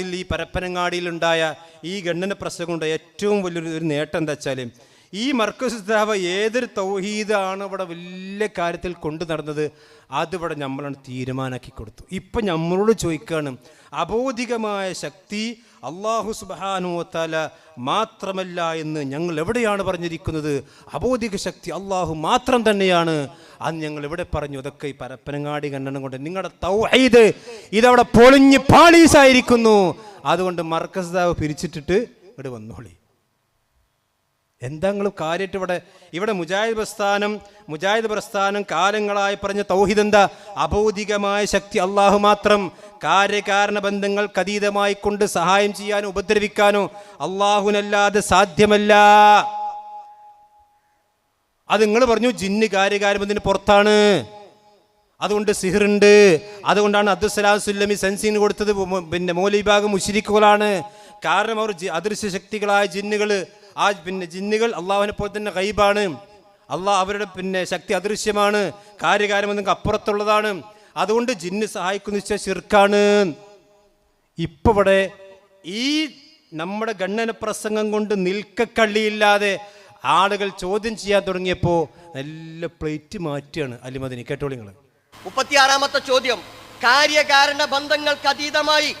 ഈ പരപ്പനങ്ങാടിയിലുണ്ടായ ഈ ഗണ്ണന പ്രസംഗം കൊണ്ട് ഏറ്റവും വലിയൊരു ഒരു നേട്ടം എന്താ വെച്ചാൽ ഈ മർക്കസ് സ്ഥാപ ഏതൊരു തൗഹീദാണ് ഇവിടെ വലിയ കാര്യത്തിൽ കൊണ്ടു നടന്നത് അതിവിടെ നമ്മളാണ് തീരുമാനമാക്കി കൊടുത്തു. ഇപ്പം നമ്മളോട് ചോദിക്കുകയാണ് അബോധികമായ ശക്തി അള്ളാഹു സുബാനുവത്താല മാത്രമല്ല എന്ന് ഞങ്ങൾ എവിടെയാണ് പറഞ്ഞിരിക്കുന്നത്? അബോധിക ശക്തി അള്ളാഹു മാത്രം തന്നെയാണ്. അത് ഞങ്ങൾ എവിടെ പറഞ്ഞു? അതൊക്കെ ഈ പരപ്പനങ്ങാടി കണ്ണനം കൊണ്ട്. നിങ്ങളുടെ തൗഹീദ് ഇതവിടെ പൊളിഞ്ഞ് പാളീസായിരിക്കുന്നു. അതുകൊണ്ട് മർക്കസ് ദാവ് പിരിച്ചിട്ടിട്ട് ഇവിടെ വന്നോളി. എന്താ കാര്യമായിട്ട് ഇവിടെ ഇവിടെ മുജാഹിദ് പ്രസ്ഥാനം മുജാഹിദ് പ്രസ്ഥാനം കാലങ്ങളായി പറഞ്ഞ തൗഹിദ് എന്താ? അഭൗതികമായ ശക്തി അള്ളാഹു മാത്രം. കാര്യകാരണ ബന്ധങ്ങൾക്ക് അതീതമായി കൊണ്ട് സഹായം ചെയ്യാനോ ഉപദ്രവിക്കാനോ അള്ളാഹുനല്ലാതെ സാധ്യമല്ല. അത് നിങ്ങൾ പറഞ്ഞു ജിന്ന് കാര്യകാരബന്ധത്തിന് പുറത്താണ്. അതുകൊണ്ട് സിഹിറുണ്ട്. അതുകൊണ്ടാണ് അബ്ദുസലാം സുല്ലമി സെൻസിന് കൊടുത്തത്. പിന്നെ മൗലിഭാഗം മുഷിരിക്കുകളാണ് കാരണം അവർ അദൃശ്യ ശക്തികളായ ജിന്നുകൾ ആ പിന്നെ ജിന്നുകൾ അള്ളാഹുവിനെ പോലെ തന്നെ കൈബാണ് അള്ളാഹ് അവരുടെ പിന്നെ ശക്തി അദൃശ്യമാണ്. കാര്യകാരബന്ധങ്ങൾക്ക് അപ്പുറത്തുള്ളതാണ്. അതുകൊണ്ട് ജിന്ന് സഹായിക്കുന്ന വെച്ചാൽ ശിർക്കാണ്. ഇപ്പൊ ഇവിടെ ഈ നമ്മുടെ ഗണ്ണന പ്രസംഗം കൊണ്ട് നിൽക്കക്കള്ളിയില്ലാതെ ആളുകൾ ചോദ്യം ചെയ്യാൻ തുടങ്ങിയപ്പോൾ നല്ല പ്ലേറ്റ് മാറ്റുകയാണ് അലിമദിനി. കേട്ടോളിങ്ങൾ മുപ്പത്തിയാറാമത്തെ ചോദ്യം. കാര്യകാരണ ബന്ധങ്ങൾക്ക് അതീതമായി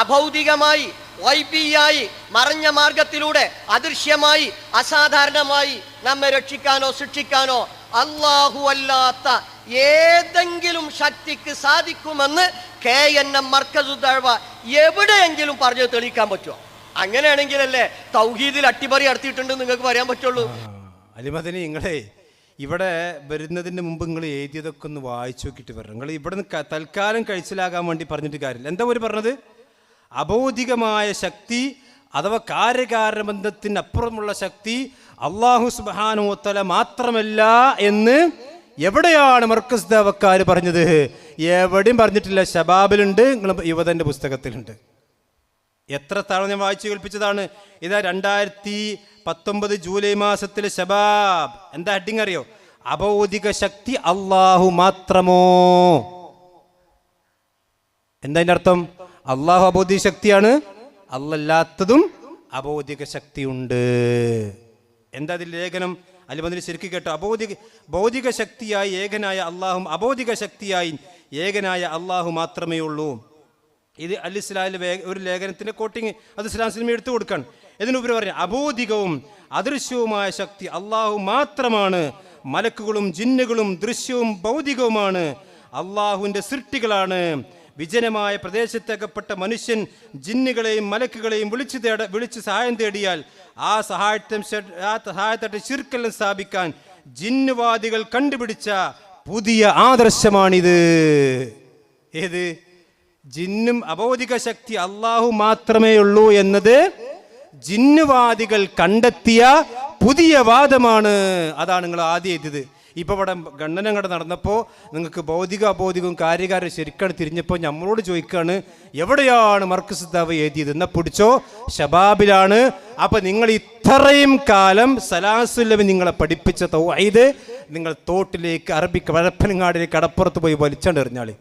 അഭൗതികമായി വൈബിയായി മറഞ്ഞ മാർഗത്തിലൂടെ അദൃശ്യമായി അസാധാരണമായി നമ്മെ രക്ഷിക്കാനോ ശിക്ഷിക്കാനോ അള്ളാഹു അല്ലാത്ത ഏതെങ്കിലും ശക്തിക്ക് സാധിക്കുമെന്ന് കെ എൻ എം മർക്കസുദഴവ എവിടെയെങ്കിലും പറഞ്ഞു തെളിയിക്കാൻ പറ്റുമോ അങ്ങനെയാണെങ്കിലല്ലേ തൗഹീദിൽ അട്ടിമറി നടത്തിയിട്ടുണ്ട് നിങ്ങൾക്ക് പറയാൻ പറ്റുള്ളൂ. അലിമദനി നിങ്ങളെ ഇവിടെ വരുന്നതിന് മുമ്പ് നിങ്ങൾ എഴുതിയതൊക്കെ ഒന്ന് വായിച്ചു നോക്കിയിട്ട് വരണം. നിങ്ങൾ ഇവിടെ നിന്ന് തൽക്കാലം കഴിച്ചിലാകാൻ വേണ്ടി പറഞ്ഞിട്ട് കാര്യമില്ല. എന്താ ഒരു പറഞ്ഞത്? അബൗദികമായ ശക്തി അഥവാ കാര്യകാരണ ബന്ധത്തിന് അപ്പുറമുള്ള ശക്തി അള്ളാഹു സുബാനുത്തല മാത്രമല്ല എന്ന് എവിടെയാണ് മർക്കസ് ദേവക്കാർ പറഞ്ഞത്? എവിടെയും പറഞ്ഞിട്ടില്ല. ശബാബിലുണ്ട് യുവതന്റെ പുസ്തകത്തിലുണ്ട്. എത്ര തവണ ഞാൻ വായിച്ചു കേൾപ്പിച്ചതാണ്. ഇതാ രണ്ടായിരത്തി പത്തൊമ്പത് ജൂലൈ മാസത്തിലെ ശബാബ്. എന്താ ഹെഡിങ് അറിയോ? അബൗദിക ശക്തി അള്ളാഹു മാത്രമോ? എന്താ അർത്ഥം? അള്ളാഹു അബോധിക ശക്തിയാണ് അല്ലല്ലാത്തതും അബോധിക ശക്തിയുണ്ട് എന്താ അതിൽ ലേഖനം? അലിമതിന് ശരിക്കും കേട്ടോ. അബോധിക ഭൗതിക ശക്തിയായി ഏകനായ അള്ളാഹും അബോധിക ശക്തിയായി ഏകനായ അള്ളാഹു മാത്രമേ ഉള്ളൂ. ഇത് അൽ ഇസ്ലാമിലെ ഒരു ലേഖനത്തിന്റെ കോട്ടിങ് അത് ഇസ്ലാം സിനിമ എടുത്തു കൊടുക്കണം. ഇതിനുപരി പറഞ്ഞു അബോധികവും അദൃശ്യവുമായ ശക്തി അള്ളാഹു മാത്രമാണ്. മലക്കുകളും ജിന്നുകളും ദൃശ്യവും ഭൗതികവുമാണ്. അള്ളാഹുവിന്റെ സൃഷ്ടികളാണ്. വിജനമായ പ്രദേശത്തകപ്പെട്ട മനുഷ്യൻ ജിന്നുകളെയും മലക്കുകളെയും വിളിച്ചു തേട വിളിച്ച് സഹായം തേടിയാൽ ആ സഹായത്തം ആ സഹായത്തെ ശിർക്കെല്ലാം സ്ഥാപിക്കാൻ ജിന്നുവാദികൾ കണ്ടുപിടിച്ച പുതിയ ആദർശമാണിത്. ഏത്? ജിന്നും അബോധിക ശക്തി അള്ളാഹു മാത്രമേ ഉള്ളൂ എന്നത് ജിന്നുവാദികൾ കണ്ടെത്തിയ പുതിയ വാദമാണ്. അതാണ് നിങ്ങൾ ആദ്യം എഴുതിയത്. ഇപ്പൊ ഇവിടെ ഗണ്ണനങ്ങടെ നടന്നപ്പോൾ നിങ്ങൾക്ക് ഭൗതിക അബൗദികവും കാര്യകാരം ശരിക്കാണ് തിരിഞ്ഞപ്പോൾ നമ്മളോട് ചോദിക്കുകയാണ് എവിടെയാണ് മർക്കസ് ദാവ് എഴുതിയത്? എന്നാ പിടിച്ചോ? ഷബാബിലാണ് അപ്പോൾ നിങ്ങൾ ഇത്രയും കാലം സലാസുല്ലമി നിങ്ങളെ പഠിപ്പിച്ച തൗഹീദ് നിങ്ങൾ തോട്ടിലേക്ക് അറബിക്ക് വഴപ്പനങ്ങാടിലേക്ക് കടപ്പുറത്ത് പോയി വലിച്ചോണ്ട് എറിഞ്ഞാളി.